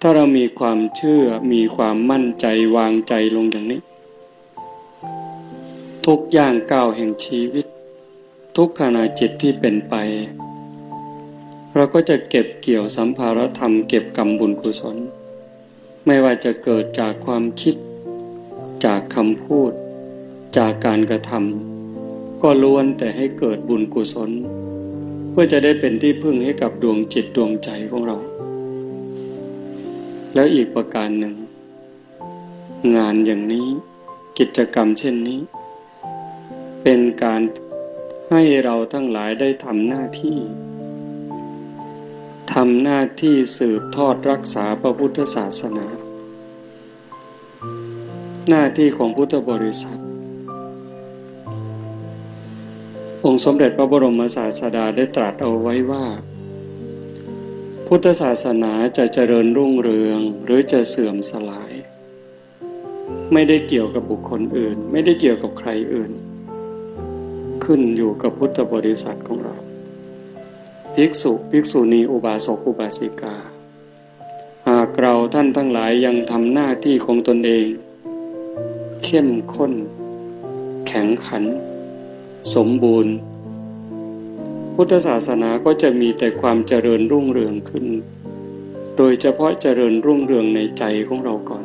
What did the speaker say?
ถ้าเรามีความเชื่อมีความมั่นใจวางใจลงอย่างนี้ ทุกอย่างก้าวแห่งชีวิต ทุกขณะจิตที่เป็นไป เราก็จะเก็บเกี่ยวสัมภารธรรมเก็บกรรมบุญกุศล ไม่ว่าจะเกิดจากความคิด จากคำพูด จากการกระทำก็ล้วนแต่ให้เกิดบุญกุศล เพื่อจะได้เป็นที่พึ่งให้กับดวงจิตดวงใจของเรา แล้วอีกประการหนึ่ง งานอย่างนี้กิจกรรมเช่นนี้ เป็นการให้เราทั้งหลายได้ทำหน้าที่ทำหน้าที่สืบทอดรักษาพระพุทธศาสนา หน้าที่ของพุทธบริษัท องค์สมเด็จพระบรมศาสดาได้ตรัสเอาไว้ว่า พุทธศาสนาจะเจริญรุ่งเรืองหรือจะเสื่อมสลาย ไม่ได้เกี่ยวกับบุคคลอื่น ไม่ได้เกี่ยวกับใครอื่น ขึ้นอยู่กับพุทธบริษัทของเรา ภิกษุภิกษุณีอุบาสกอุบาสิกา หากเราท่านทั้งหลายยังทำหน้าที่ของตนเอง เข้มข้น แข็งขัน สมบูรณ์ พุทธศาสนาก็จะมีแต่ความเจริญรุ่งเรืองขึ้น โดยเฉพาะเจริญรุ่งเรืองในใจของเราก่อน